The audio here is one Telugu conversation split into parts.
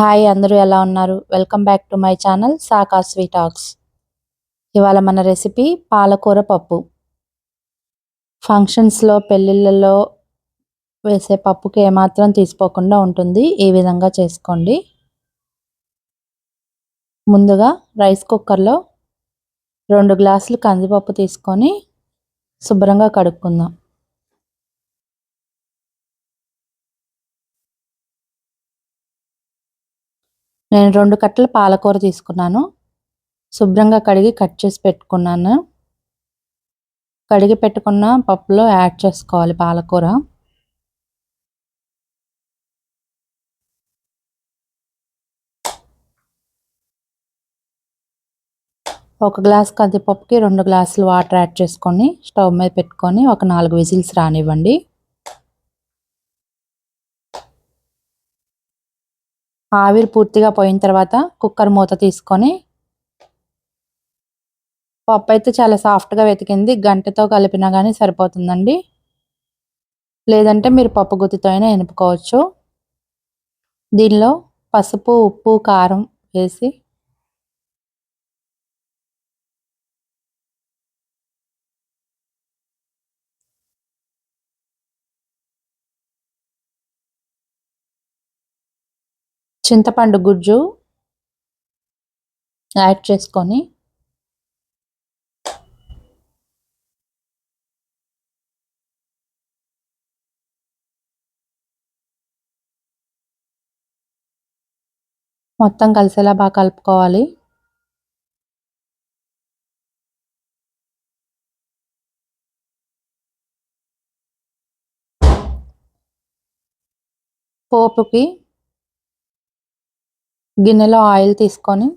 హాయ్ అందరూ ఎలా ఉన్నారు? Welcome back to my channel Saka sweet talks. ఇవాళ మన రెసిపీ పాలకూర పప్పు. ఫంక్షన్స్లో పెళ్ళిళ్ళలో వేసే పప్పుకి ఏమాత్రం తీసుకోకుండా ఉంటుంది. ఈ విధంగా చేసుకోండి. ముందుగా రైస్ కుక్కర్లో రెండు గ్లాసులు కందిపప్పు తీసుకొని శుభ్రంగా కడుక్కుందాం. నేను రెండు కట్టలు పాలకూర తీసుకున్నాను. శుభ్రంగా కడిగి కట్ చేసి పెట్టుకున్నాను. కడిగి పెట్టుకున్న పప్పులో యాడ్ చేసుకోవాలి పాలకూర. ఒక గ్లాస్ కందిపప్పుకి రెండు గ్లాసులు వాటర్ యాడ్ చేసుకొని స్టవ్ మీద పెట్టుకొని ఒక నాలుగు విజిల్స్ రానివ్వండి. ఆవిరి పూర్తిగా పోయిన తర్వాత కుక్కర్ మూత తీసుకొని పప్పు అయితే చాలా సాఫ్ట్గా వెతికింది. గంటతో కలిపినా కానీ సరిపోతుందండి. లేదంటే మీరు పప్పు గుత్తితో అయినా ఎనుపుకోవచ్చు. దీనిలో పసుపు ఉప్పు కారం వేసి చింతపండు గుజ్జు యాడ్ చేసుకొని మొత్తం కలిసేలా బాగా కలుపుకోవాలి. పోపుకి గిన్నెలో ఆయిల్ తీసుకొని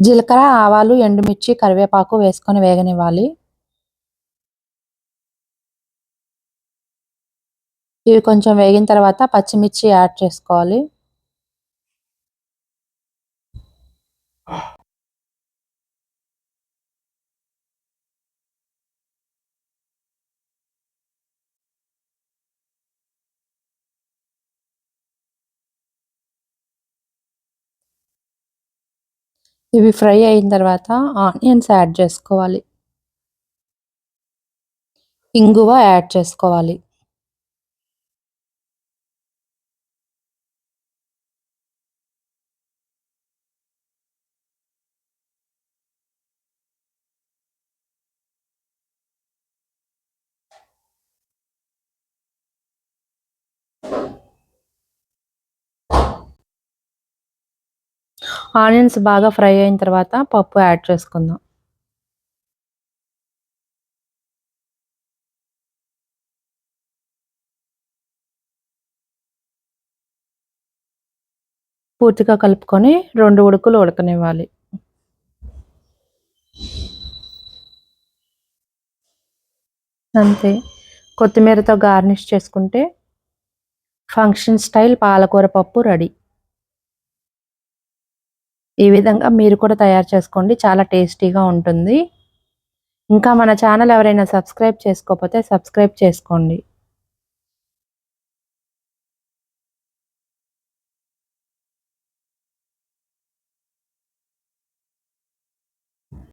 జీలకర్ర ఆవాలు ఎండుమిర్చి కరివేపాకు వేసుకొని వేగనివ్వాలి. ఇవి కొంచెం వేగిన తర్వాత పచ్చిమిర్చి యాడ్ చేసుకోవాలి. ఇవి ఫ్రై అయిన తర్వాత ఆనియన్స్ యాడ్ చేసుకోవాలి. ఇంగువ యాడ్ చేసుకోవాలి. ఆనియన్స్ బాగా ఫ్రై అయిన తర్వాత పప్పు యాడ్ చేసుకుందాం. పూర్తిగా కలుపుకొని రెండు ఉడుకులు ఉడకనివ్వాలి. అంతే. కొత్తిమీరతో గార్నిష్ చేసుకుంటే ఫంక్షన్ స్టైల్ పాలకూర పప్పు రెడీ. ఈ విధంగా మీరు కూడా తయారు చేసుకోండి. చాలా టేస్టీగా ఉంటుంది. ఇంకా మన ఛానల్ ఎవరైనా సబ్స్క్రైబ్ చేసుకోకపోతే సబ్స్క్రైబ్ చేసుకోండి.